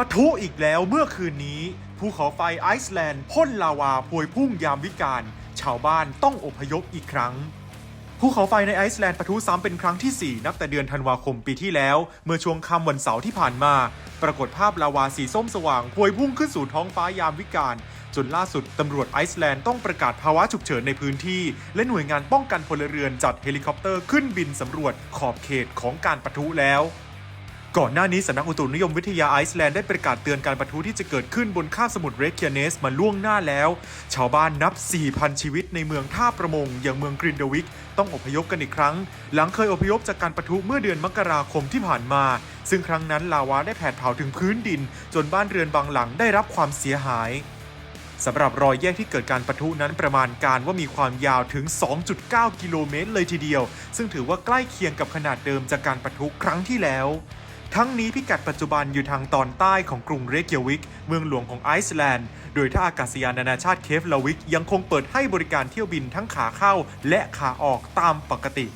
ปะทุอีกแล้วเมื่อคืนนี้ ภูเขาไฟไอซ์แลนด์พ่นลาวาพวยพุ่งยามวิกาลชาวบ้านต้องอพยพอีกครั้ง ภูเขาไฟในไอซ์แลนด์ปะทุซ้ำเป็นครั้งที่ 4 นับแต่เดือนธันวาคมปีที่แล้ว เมื่อช่วงค่ำวันเสาร์ที่ผ่านมา ปรากฏภาพลาวาสีส้มสว่างพวยพุ่งขึ้นสู่ท้องฟ้ายามวิกาลจนล่าสุดตำรวจไอซ์แลนด์ต้องประกาศภาวะฉุกเฉินในพื้นที่ และหน่วยงานป้องกันพลเรือนจัดเฮลิคอปเตอร์ขึ้นบินสำรวจขอบเขตของการปะทุแล้ว ก่อนหน้านี้สำนักอุตุนิยมวิทยาไอซ์แลนด์ได้ประกาศเตือนการประทุที่จะเกิดขึ้นบนคาบสมุทรเรคเคียเนสมาล่วงหน้าแล้ว ชาวบ้านนับ 4,000 ชีวิตในเมืองท่าประมง อย่างเมืองกรินเดวิก ต้องอพยพกันอีกครั้ง หลังเคยอพยพจากการประทุเมื่อเดือนมกราคมที่ผ่านมา ซึ่งครั้งนั้นลาวาได้แผดเผาถึงพื้นดิน จนบ้านเรือนบางหลังได้รับความเสียหายสำหรับรอยแยกที่เกิดการปะทุนั้นประมาณการว่ามีความยาวถึง 2.9 กิโลเมตรเลยทีเดียว ซึ่งถือว่าใกล้เคียงกับขนาดเดิมจากการปะทุครั้งที่แล้ว ทั้งนี้พิกัดปัจจุบันอยู่ทางตอนใต้ของกรุงเรเกียวิก เมืองหลวงของไอซ์แลนด์ โดยท่าอากาศยานนานาชาติเคฟลาวิก ยังคงเปิดให้บริการเที่ยวบินทั้งขาเข้าและขาออกตามปกติ